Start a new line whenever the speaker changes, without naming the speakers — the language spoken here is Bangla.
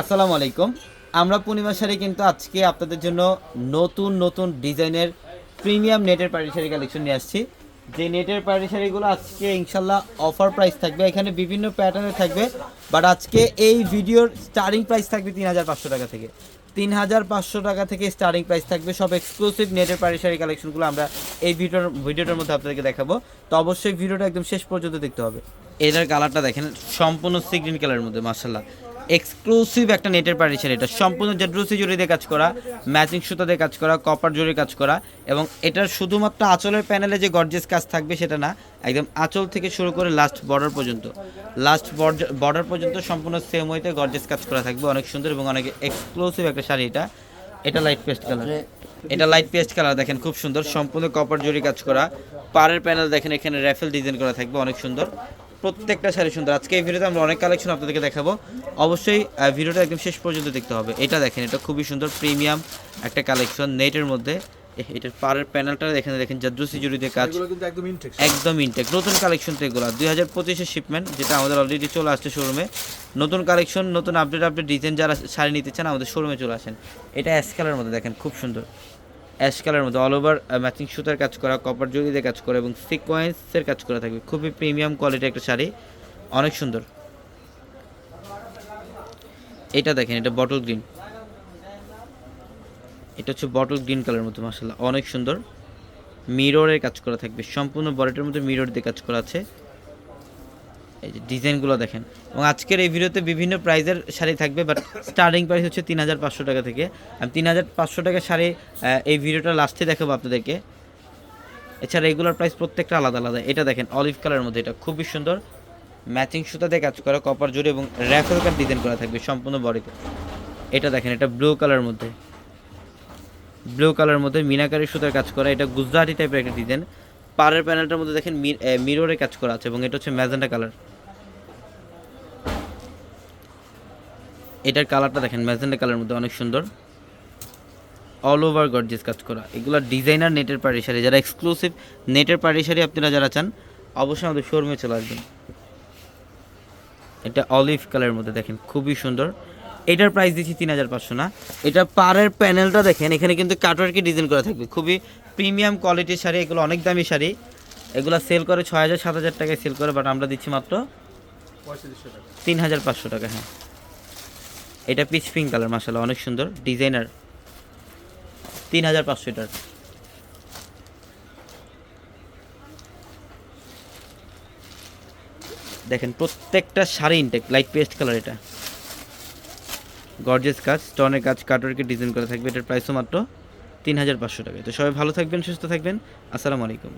আসসালামু আলাইকুম। আমরা পূর্ণিমা শাড়ি কিন্তু আজকে আপনাদের জন্য নতুন নতুন ডিজাইনের প্রিমিয়াম নেটের পাড়ি শাড়ি কালেকশন নিয়ে আসছি। যে নেটের পাড়ি শাড়িগুলো আজকে ইনশাল্লাহ অফার প্রাইস থাকবে, এখানে বিভিন্ন প্যাটার্নে থাকবে বাট আজকে এই ভিডিওর স্টার্টিং প্রাইস থাকবে তিন হাজার পাঁচশো টাকা থেকে। তিন হাজার পাঁচশো টাকা থেকে স্টার্টিং প্রাইস থাকবে সব এক্সক্লুসিভ নেটের শাড়ি কালেকশনগুলো আমরা এই ভিডিওর, ভিডিওটার মধ্যে আপনাদেরকে দেখাবো। তো অবশ্যই ভিডিওটা একদম শেষ পর্যন্ত দেখতে হবে। এটার কালারটা দেখেন, সম্পূর্ণ সি গ্রিন কালারের মধ্যে মার্শাল্লাহ এক্সক্লুসিভ একটা নেটের পার্টিশন এটা। সম্পূর্ণ জেড্রুসি জড়ি দিয়ে কাজ করা, ম্যাচিং সুতা দিয়ে কাজ করা কপার জড়ি কাজ করা, এবং এটার শুধুমাত্র আঁচলের প্যানেলে যে গর্জেস কাজ থাকবে সেটা না, একদম আঁচল থেকে শুরু করে লাস্ট বর্ডার পর্যন্ত। লাস্ট বর্ডার পর্যন্ত সম্পূর্ণ সেম ওয়েতে গর্জেস কাজ করা থাকবে। অনেক সুন্দর এবং অনেক এক্সক্লুসিভ একটা শাড়ি এটা। এটা লাইট পেস্ট কালার এটা লাইট পেস্ট কালার দেখেন খুব সুন্দর। সম্পূর্ণ কপার জড়ি কাজ করা। পাড়ের প্যানেল দেখেন, এখানে র্যাফেল ডিজাইন করা থাকবে, অনেক সুন্দর। প্রত্যেকটা শাড়ি সুন্দর। আজকে এই ভিডিওতে আমরা অনেক কালেকশন আপনাদেরকে দেখাবো। অবশ্যই ভিডিওটা একদম শেষ পর্যন্ত দেখতে হবে। এটা দেখেন এটা খুবই সুন্দর প্রিমিয়াম একটা কালেকশন নেটের মধ্যে। এটার পাড়ের প্যানেলটা এখানে দেখেন জাদ্রুসি জড়িতে কাজ।
একদম ইনটেক
নতুন কালেকশন তো এগুলো। দুই হাজার পঁচিশের শিপমেন্ট যেটা আমাদের অলরেডি চলে আসছে শোরুমে নতুন কালেকশন নতুন আপডেট আপডেট ডিজাইন যারা শাড়ি নিতে চান আমাদের শোরুমে চলে আসেন। এটা অ্যাশ কালার মধ্যে দেখেন খুব সুন্দর। অ্যাশ কালারের মধ্যে অল ওভার ম্যাচিং সুতার কাজ করা কপার জড়িতে কাজ করা এবং সিকোয়েন্সের কাজ করা থাকবে। খুবই প্রিমিয়াম কোয়ালিটি একটা শাড়ি। অনেক সুন্দর। এটা দেখেন, এটা বটল গ্রিন এটা হচ্ছে বটল গ্রিন কালারের মধ্যে মাসাল্লাহ অনেক সুন্দর। মিররের কাজ করা থাকবে। সম্পূর্ণ বডিটার মধ্যে মিরর দিয়ে কাজ করা আছে। এই ডিজাইনগুলো দেখেন। এবং আজকের এই ভিডিওতে বিভিন্ন প্রাইজের শাড়ি থাকবে বাট স্টার্টিং প্রাইস হচ্ছে তিন হাজার পাঁচশো টাকা থেকে। আমি তিন হাজার পাঁচশো টাকা শাড়ি এই ভিডিওটা লাস্টে দেখাবো আপনাদেরকে। এছাড়া রেগুলার প্রাইস প্রত্যেকটা আলাদা আলাদা। এটা দেখেন অলিভ কালারের মধ্যে। এটা খুবই সুন্দর। ম্যাচিং সুতা দিয়ে কাজ করা কপার জুড়ে এবং র্যাফেল কাট ডিজাইন করা থাকবে সম্পূর্ণ বডিতে এটা দেখেন, এটা ব্লু কালারের মধ্যে। ব্লু কালারের মধ্যে মিনাকারি সুতার কাজ করা। এটা গুজরাটি টাইপের একটা ডিজাইন পাড়ের প্যানেলটার মধ্যে দেখেন মিররের কাজ করা আছে এবং এটা হচ্ছে ম্যাজেন্টা কালার এটার কালারটা দেখেন ম্যাজেন্টা কালারের মধ্যে অনেক সুন্দর। অল ওভার গর্জিয়াস কাজ করা। এগুলো ডিজাইনার নেটের পাড়ি শাড়ি। যারা এক্সক্লুসিভ নেটের পাড়ি শাড়ি আপনারা যারা চান অবশ্যই আমাদের শোরুমে চলে আসবেন। এটা অলিভ কালারের মধ্যে দেখেন খুবই সুন্দর। এটার প্রাইস দিচ্ছি তিন হাজার পাঁচশো না। এটা পাড়ের প্যানেলটা দেখেন এখানে কিন্তু কাটওয়ার্কি ডিজাইন করা থাকবে। খুবই প্রিমিয়াম কোয়ালিটির শাড়ি এগুলো অনেক দামি শাড়ি। এগুলো সেল করে ছয় হাজার সাত হাজার টাকায় সেল করে বাট আমরা দিচ্ছি মাত্র তিন হাজার পাঁচশো টাকা হ্যাঁ। এটা পিচ পিঙ্ক কালার মাসালা অনেক সুন্দর। ডিজাইনার তিন হাজার পাঁচশো এটার। দেখেন, প্রত্যেকটা sari intact light paste colour এটা। গর্জেস কাজ স্টোনের কাজ কাটওয়ার্কের ডিজাইন করা থাকবে, এটার প্রাইসও মাত্র তিন হাজার পাঁচশো টাকা তো সবাই ভালো থাকবেন, সুস্থ থাকবেন। আসসালামু আলাইকুম।